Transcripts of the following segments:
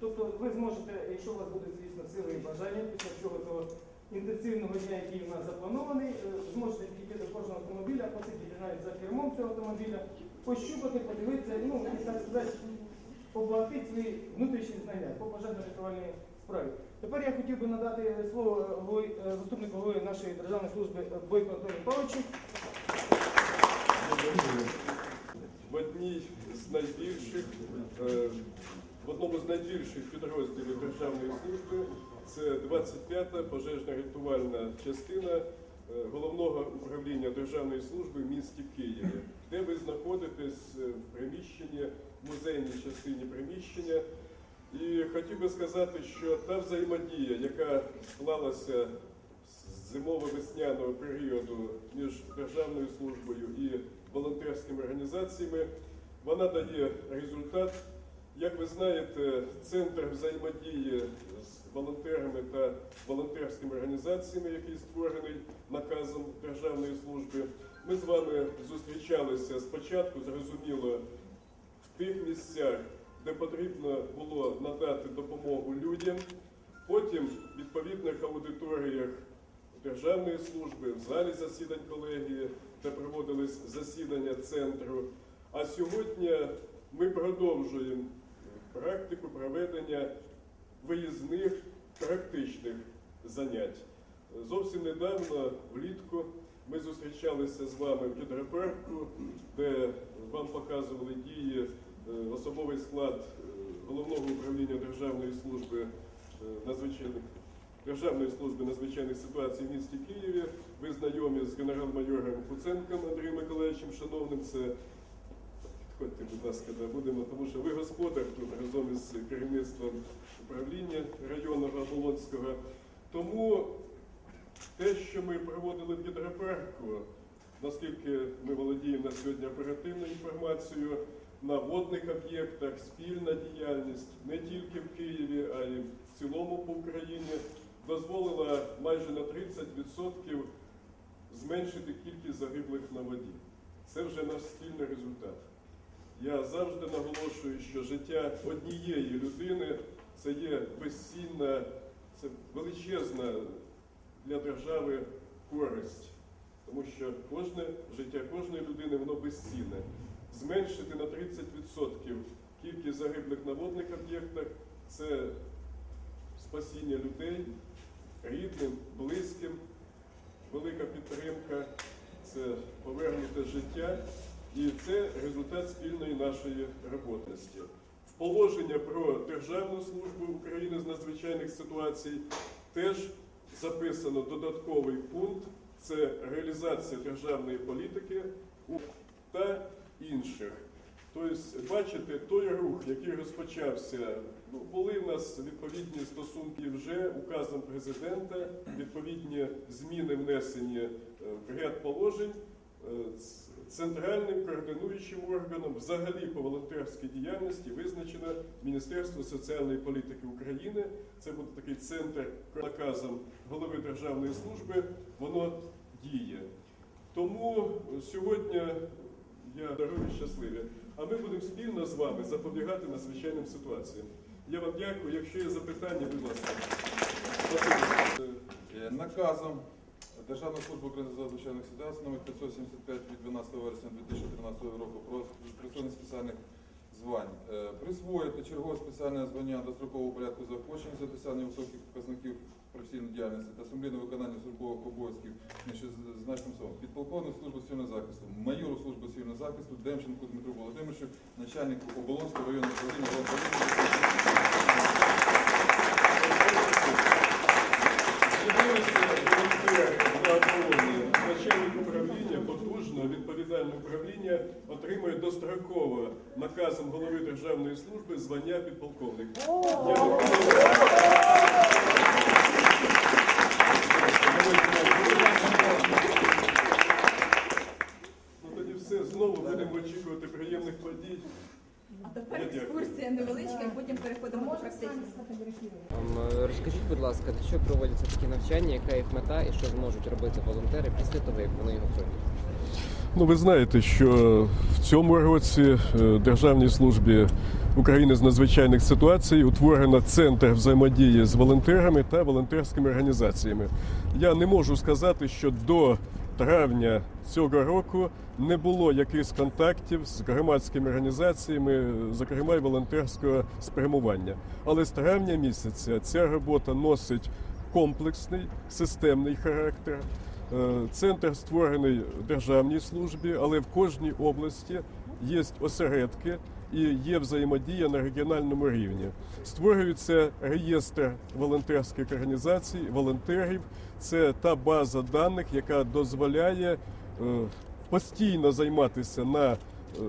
Тобто ви зможете, якщо у вас буде, звісно, сили і бажання після цього того інтенсивного дня, який у нас запланований, е, зможете підійти до кожного автомобіля, посидіти навіть за кермом цього автомобіля, пощупати, подивитися, ну, і так сказати, побагатити свої внутрішні знання по пожежно-рятувальній справі. Тепер я хотів би надати слово голові- е, заступнику голови нашої державної служби Бойко Анатолію Павловичу. в одній з найбільших, е, в одному з найбільших підрозділів Державної служби це 25-та пожежна рятувальна частина е, головного управління Державної служби в місті Києві, де ви знаходитесь е, в приміщенні, в музейній частині приміщення. І хотів би сказати, що та взаємодія, яка склалася з зимово-весняного періоду між державною службою і волонтерськими організаціями, вона дає результат. Як ви знаєте, центр взаємодії з волонтерами та волонтерськими організаціями, який створений наказом Державної служби, ми з вами зустрічалися спочатку, зрозуміло, в тих місцях, де потрібно було надати допомогу людям, потім в відповідних аудиторіях Державної служби, в залі засідань колегії, де проводились засідання центру. А сьогодні ми продовжуємо практику проведення виїзних практичних занять. Зовсім недавно, влітку, ми зустрічалися з вами в гідропарку, де вам показували дії е, особовий склад е, головного управління Державної служби е, надзвичайних Державної служби надзвичайних ситуацій в місті Києві. Ви знайомі з генерал-майором Куценком Андрієм Миколаївичем, шановним. Це підходьте, будь ласка, да, будемо, тому що ви господар тут разом із керівництвом управління районного Оболонського. Тому те, що ми проводили в гідропарку, наскільки ми володіємо на сьогодні оперативною інформацією, на водних об'єктах спільна діяльність не тільки в Києві, а й в цілому по Україні дозволила майже на 30% зменшити кількість загиблих на воді. Це вже наш спільний результат. Я завжди наголошую, що життя однієї людини це є безцінна, це величезна для держави користь. Тому що кожне життя кожної людини воно безцінне. Зменшити на 30% кількість загиблих на водних об'єктах це спасіння людей, рідним, близьким, велика підтримка, це повернуте життя. І це результат спільної нашої роботи. В положення про Державну службу України з надзвичайних ситуацій теж записано додатковий пункт це реалізація державної політики та інших. Тобто, бачите, той рух, який розпочався, ну, були в нас відповідні стосунки вже указом президента, відповідні зміни внесені е, в ряд положень. Центральним координуючим органом взагалі по волонтерській діяльності визначено Міністерство соціальної політики України. Це буде такий центр наказом голови Державної служби, воно діє. Тому сьогодні я здорові щасливі. А ми будемо спільно з вами запобігати надзвичайним ситуаціям. Я вам дякую. Якщо є запитання, будь ласка. Е, Наказом Державної служби України з надзвичайних ситуацій номер 575 від 12 вересня 2013 року про присвоєння спеціальних звань е, присвоїти чергове спеціальне звання дострокового порядку заохочення за досягнення високих показників професійної діяльності та сумлінне виконання службових обов'язків значним словом. Підполковник служби цивільного захисту, майору служби цивільного захисту Демченку Дмитру Володимировичу, начальнику Оболонського районного управління З'явилися волонтери для оборони. Начальник управління, потужного, відповідальне управління отримує достроково наказом голови Державної служби звання підполковник. Ну тоді все, знову будемо очікувати приємних подій. А тепер екскурсія невеличка, і потім переходимо до практичних. Ем, е, Розкажіть, будь ласка, для чого проводяться такі навчання, яка їх мета і що зможуть робити волонтери після того, як вони його пройдуть? Ну, ви знаєте, що в цьому році е, Державній службі України з надзвичайних ситуацій утворено центр взаємодії з волонтерами та волонтерськими організаціями. Я не можу сказати, що до травня цього року не було якихось контактів з громадськими організаціями, зокрема й волонтерського спрямування. Але з травня місяця ця робота носить комплексний системний характер. Е, Центр створений в державній службі, але в кожній області є осередки і є взаємодія на регіональному рівні. Створюється реєстр волонтерських організацій, волонтерів. Це та база даних, яка дозволяє е, постійно займатися на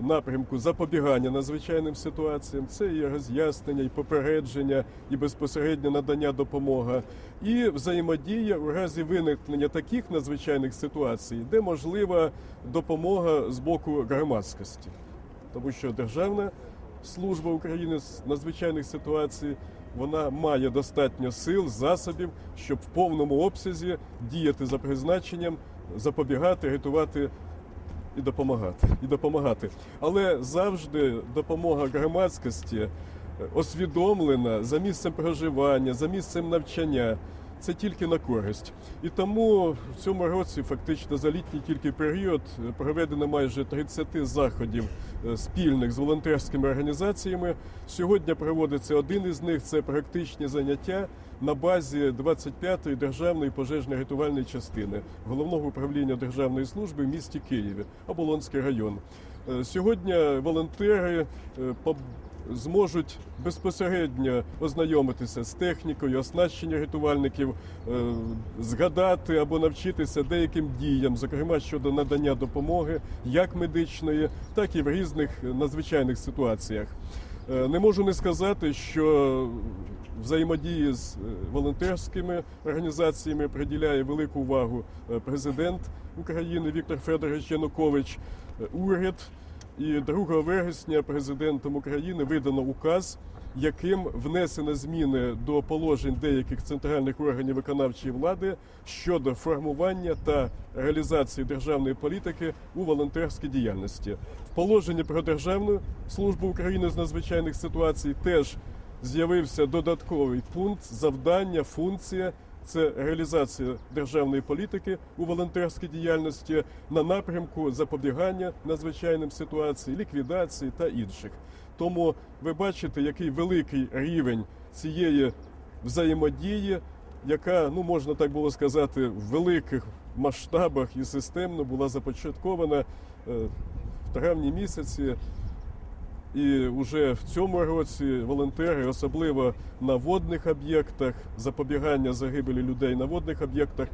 напрямку запобігання надзвичайним ситуаціям. Це і роз'яснення, і попередження, і безпосередньо надання допомоги, і взаємодія у разі виникнення таких надзвичайних ситуацій, де можлива допомога з боку громадськості, тому що державна служба України з надзвичайних ситуацій. Вона має достатньо сил, засобів, щоб в повному обсязі діяти за призначенням, запобігати, рятувати і допомагати. І допомагати. Але завжди допомога громадськості е, освідомлена за місцем проживання, за місцем навчання. Це тільки на користь. І тому в цьому році, фактично за літній тільки період, проведено майже 30 заходів е, спільних з волонтерськими організаціями. Сьогодні проводиться один із них це практичні заняття на базі 25-ї державної пожежно-рятувальної частини головного управління державної служби в місті Києві, Оболонський район. Е, Сьогодні волонтери е, поб- зможуть безпосередньо ознайомитися з технікою, оснащення рятувальників, е, згадати або навчитися деяким діям, зокрема щодо надання допомоги, як медичної, так і в різних надзвичайних ситуаціях. Е, Не можу не сказати, що взаємодії з е, волонтерськими організаціями приділяє велику увагу президент України Віктор Федорович Янукович, уряд. І 2 вересня президентом України видано указ, яким внесено зміни до положень деяких центральних органів виконавчої влади щодо формування та реалізації державної політики у волонтерській діяльності. В положенні про Державну службу України з надзвичайних ситуацій теж з'явився додатковий пункт завдання, функція. Це реалізація державної політики у волонтерській діяльності на напрямку запобігання надзвичайним ситуаціям, ліквідації та інших. Тому ви бачите, який великий рівень цієї взаємодії, яка, ну можна так було сказати, в великих масштабах і системно була започаткована е, в травні місяці. І вже в цьому році волонтери, особливо на водних об'єктах, запобігання загибелі людей на водних об'єктах,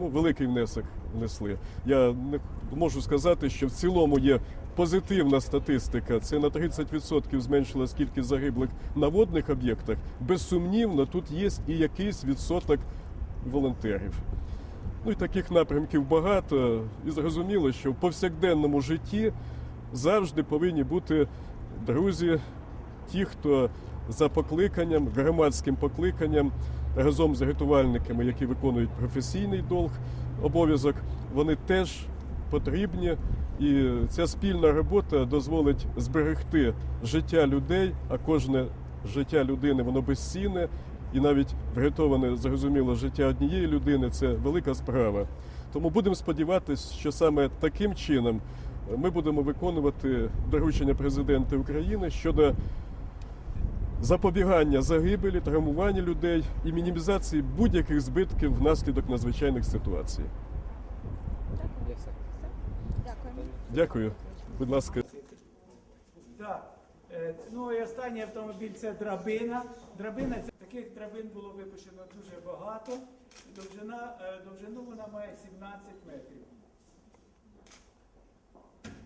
ну великий внесок внесли. Я не можу сказати, що в цілому є позитивна статистика. Це на 30% зменшилась кількість загиблих на водних об'єктах. Безсумнівно, тут є і якийсь відсоток волонтерів. Ну і таких напрямків багато. І зрозуміло, що в повсякденному житті завжди повинні бути друзі, ті, хто за покликанням, громадським покликанням, разом з рятувальниками, які виконують професійний долг, обов'язок, вони теж потрібні. І ця спільна робота дозволить зберегти життя людей, а кожне життя людини воно безцінне. І навіть врятоване, зрозуміло, життя однієї людини це велика справа. Тому будемо сподіватися, що саме таким чином ми будемо виконувати доручення президента України щодо запобігання загибелі, травмування людей і мінімізації будь-яких збитків внаслідок надзвичайних ситуацій. Дякую. Дякую. Будь ласка. Так. Е, Ну і останній автомобіль це драбина. Драбина це таких драбин було випущено дуже багато. Довжина, е, довжину вона має 17 метрів.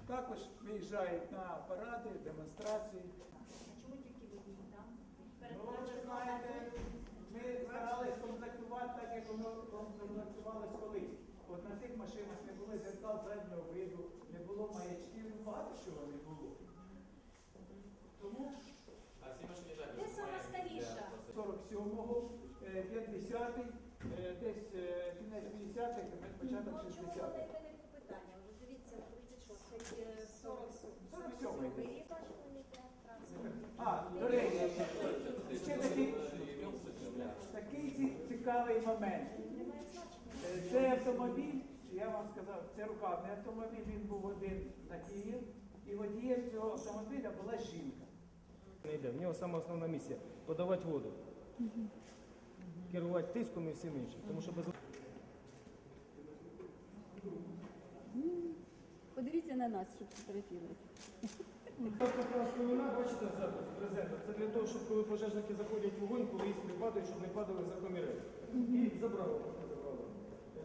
Також виїжджають на паради, демонстрації. Ну, ви знаєте, ми старалися комплектувати так, як воно комплектувалось колись. От на цих машинах не було зеркал заднього виду, не було маячків, ну багато чого не було. Тому Де саме старіша? 47-го, е, 50-й, е, десь е, кінець 50-х, початок Ну, 60-х. 47-й. А, до речі, ще такий, такий цікавий момент. Е, Цей автомобіль, я вам сказав, це рукавний автомобіль, він був один на Київ, і водієм цього автомобіля була жінка. Не йде. В нього саме основна місія подавати воду. Керувати тиском і всім іншим. Тому що без на нас, щоб фотографувати. Тобто сторона, бачите, запис презентер. Це для того, щоб коли пожежники заходять в вогонь, коли іскри падають, щоб не падали за комірець. І забрало.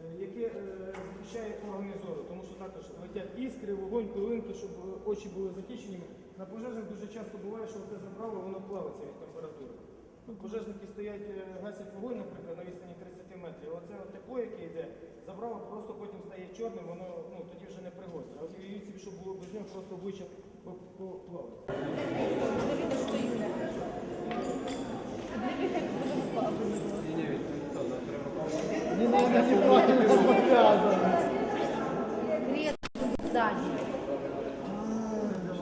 Е, Яке е, захищає органи зору, тому що також летять іскри, вогонь, пилинки, щоб е, очі були захищені. На пожежах дуже часто буває, що це забрало, воно плавиться від температури. От Пожежники стоять, гасять вогонь, наприклад, на відстані 30 метрів. Оце от тепло, яке йде, забрало, просто потім стає чорним, воно ну, тоді вже не пригодне. А от уявіть, що було без нього, просто обличчя поплавило.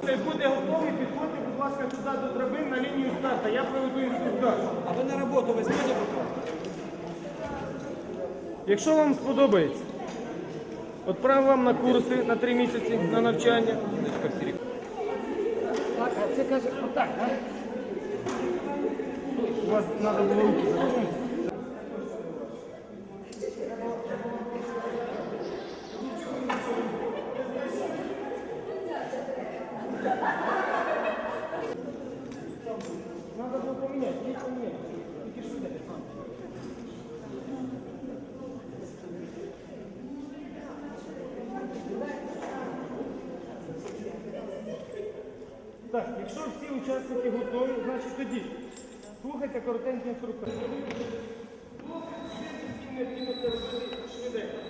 Це буде готовий, підходьте, будь ласка, туди до драбин на лінію старту. Я проведу інструктаж. А ви на роботу візьмете поки? Якщо вам сподобається, отправ вам на курси на три місяці на навчання. Це каже, отак, а? У вас треба було руки засунути. Надо було поміняти, не поміняти. Тільки швидко. Так, якщо всі учасники готові, значить тоді слухайте коротенькі інструктор. Всім необхідно це робити швиденько.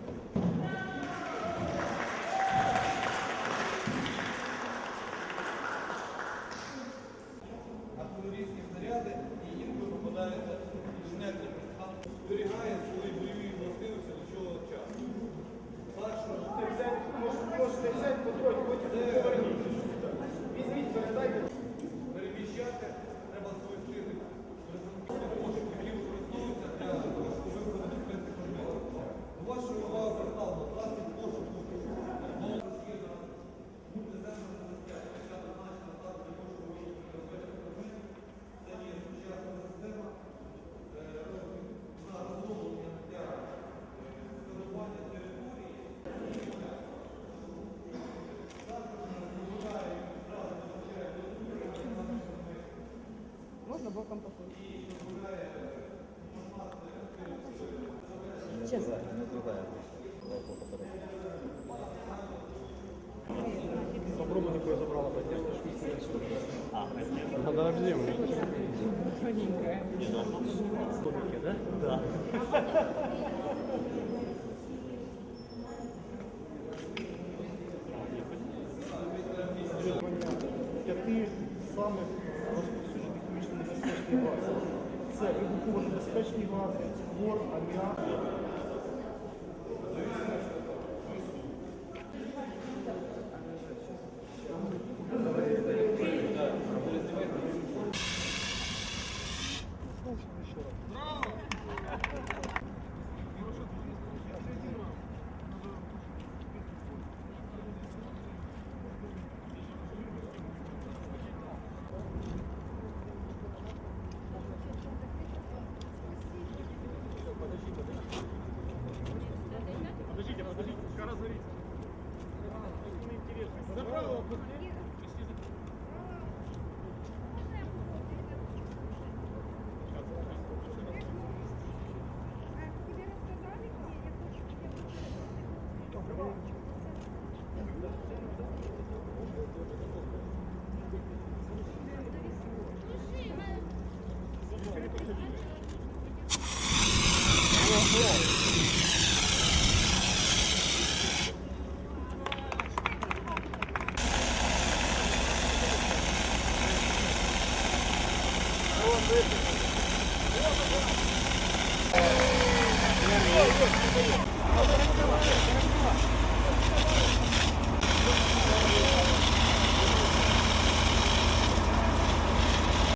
сейчас. Попробуй такое забрала, поддержка. А, Надо. Тоненькая. Да? Да. Пяти самых Це вибухово небезпечні гази, хлор, аміак. Oh, boy.